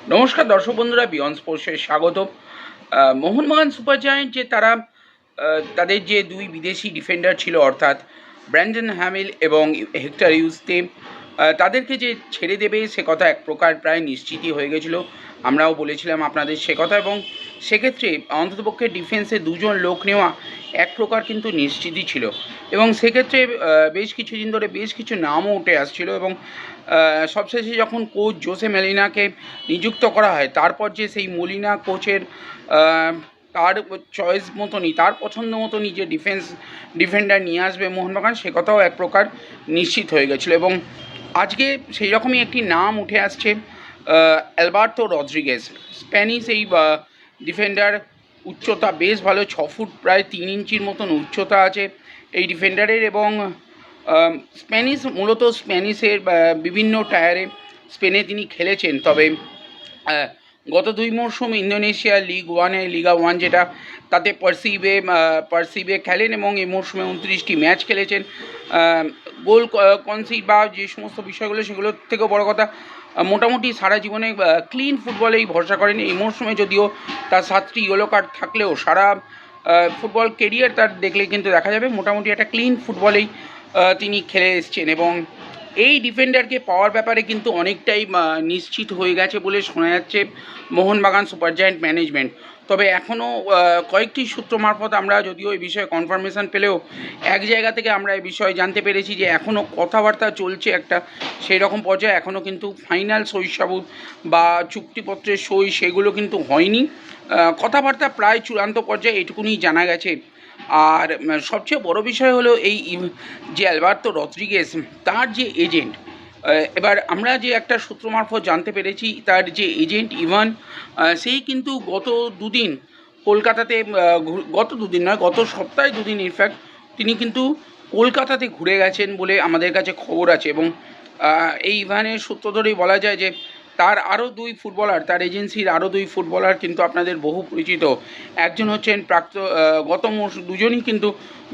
নমস্কার দর্শক বন্ধুরা বিয়ন স্পোর্টসে স্বাগত মোহনমোহন সুপার জায়েন্ট যে তারা তাদের যে দুই বিদেশি ডিফেন্ডার ছিল, অর্থাৎ ব্র্যান্ডন হ্যামিল এবং হেক্টর ইউসতে তাদেরকে যে ছেড়ে দেবে সে কথা এক প্রকার প্রায় নিশ্চিতই হয়ে গেছিল। আমরাও বলেছিলাম আপনাদের সে কথা এবং সেক্ষেত্রে অন্ততপক্ষে ডিফেন্সে দুজন লোক নেওয়া এক প্রকার কিন্তু নিশ্চিতই ছিল। এবং সেক্ষেত্রে বেশ কিছুদিন ধরে বেশ কিছু নামও উঠে আসছিল এবং সবশেষে যখন কোচ জোসে মেলিনাকে নিযুক্ত করা হয়, তারপর যে সেই মলিনা কোচের তার চয়েস মতনই, তার পছন্দ মতনই যে ডিফেন্স ডিফেন্ডার নিয়ে আসবে মোহনবাগান সে কথাও এক প্রকার নিশ্চিত হয়ে গেছিল। এবং আজকে সেই রকমই একটি নাম উঠে আসছে অ্যালবার্তো রদ্রিগেজ। স্প্যানিশ এই ডিফেন্ডার উচ্চতা বেশ ভালো, ছ ফুট প্রায় তিন ইঞ্চির মতন উচ্চতা আছে এই ডিফেন্ডারের এবং স্প্যানিশ, মূলত স্প্যানিশের বিভিন্ন টায়ারে স্পেনে তিনি খেলেছেন। তবে গত দুই মরশুম ইন্দোনেশিয়া লিগ ওয়ানে লিগা ওয়ান যেটা, তাতে পার্সিবে পার্সিবে খেলেন এবং এই মরশুমে উনত্রিশটি ম্যাচ খেলেছেন। গোল কনসিড বা যে সমস্ত বিষয়গুলো সেগুলোর থেকেও বড় কথা মোটামুটি সারা জীবনে ক্লিন ফুটবলেই ভরসা করেন। এই মরশুমে যদিও তার সাতটি ইয়েলো কার্ড থাকলেও সারা ফুটবল কেরিয়ার তার দেখলে কিন্তু দেখা যাবে। মোটামুটি একটা ক্লিন ফুটবলেই তিনি খেলে এসছেন এবং এই ডিফেন্ডারকে পাওয়ার ব্যাপারে কিন্তু অনেকটাই নিশ্চিত হয়ে গেছে বলে শোনা যাচ্ছে মোহনবাগান সুপার জায়েন্ট ম্যানেজমেন্ট। তবে এখনও কয়েকটি সূত্র মারফত আমরা যদিও এই বিষয়ে কনফার্মেশন পেলেও এক জায়গা থেকে আমরা এই বিষয়ে জানতে পেরেছি যে এখনও কথাবার্তা চলছে একটা সেই রকম পর্যায়ে। এখনও কিন্তু ফাইনাল সই সইসাবুত বা চুক্তিপত্রের সই সেগুলো কিন্তু হয়নি। কথাবার্তা প্রায় চূড়ান্ত পর্যায়ে এটুকুনি জানা গেছে। আর সবচেয়ে বড় বিষয় হলো এই যে অ্যালবার্তো রদ্রিগেস তার যে এজেন্ট এবার আমরা যে একটা সূত্র মারফত জানতে পেরেছি, তার যে এজেন্ট ইভান সেই কিন্তু গত দুদিন কলকাতাতে গত দুদিন নয়, গত সপ্তাহে দুদিন ইনফ্যাক্ট তিনি কিন্তু কলকাতাতে ঘুরে গেছেন বলে আমাদের কাছে খবর আছে এবং এই ইভানের সূত্র ধরেই বলা যায় যে তার আরও দুই ফুটবলার, তার এজেন্সির আরও দুই ফুটবলার কিন্তু আপনাদের বহু পরিচিত। একজন হচ্ছেন প্রাক্ত গত মরশুম দুজনই কিন্তু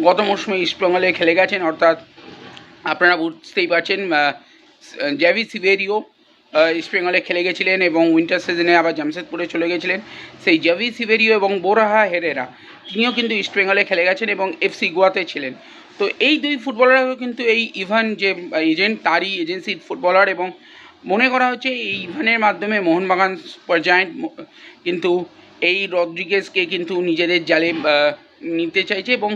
গত মরশুমে ইস্টবেঙ্গলে খেলে গেছেন, অর্থাৎ আপনারা বুঝতেই পারছেন জ্যাভি সিভেরিও ইস্টবেঙ্গলে খেলে গেছিলেন এবং উইন্টার সিজনে আবার জামশেদপুরে চলে গেছিলেন। সেই জ্যাভি সিভেরিও এবং বোরাহা হেরেরা, তিনিও কিন্তু ইস্টবেঙ্গলে খেলে গেছেন এবং এফসি গোয়াতে ছিলেন। তো এই দুই ফুটবলারও কিন্তু এই ইভান যে এজেন্ট, তারই এজেন্সির ফুটবলার এবং মনে করা হচ্ছে এই ইভানের মাধ্যমে মোহনবাগান সুপার জায়েন্ট, কিন্তু এই রদ্রিগেজকে কিন্তু নিজেদের জালে নিতে চাইছে এবং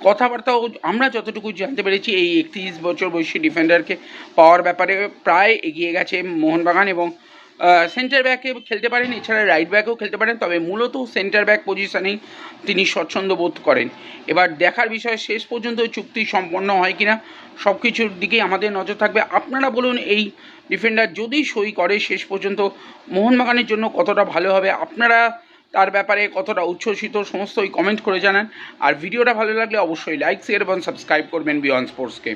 কথাবার্তাও আমরা যতটুকু জানতে পেরেছি এই একত্রিশ বছর বয়সী ডিফেন্ডারকে পাওয়ার ব্যাপারে প্রায় এগিয়ে গেছে মোহনবাগান এবং সেন্টার ব্যাকে খেলতে পারেন, এছাড়া রাইট ব্যাকেও খেলতে পারেন, তবে মূলত সেন্টার ব্যাক পজিশনেই তিনি স্বচ্ছন্দ বোধ করেন। এবার দেখার বিষয়, শেষ পর্যন্ত চুক্তি সম্পন্ন হয় কিনা সব কিছুর দিকেই আমাদের নজর থাকবে। আপনারা বলুন, এই ডিফেন্ডার যদি সই করে, শেষ পর্যন্ত মোহনবাগানের জন্য কতটা ভালো হবে? আপনারা তার ব্যাপারে কতটা উচ্ছ্বসিত, সমস্তই কমেন্ট করে জানান। আর ভিডিওটা ভালো লাগলে অবশ্যই লাইক শেয়ার এবং সাবস্ক্রাইব করবেন বিয়ন্ড স্পোর্টসকে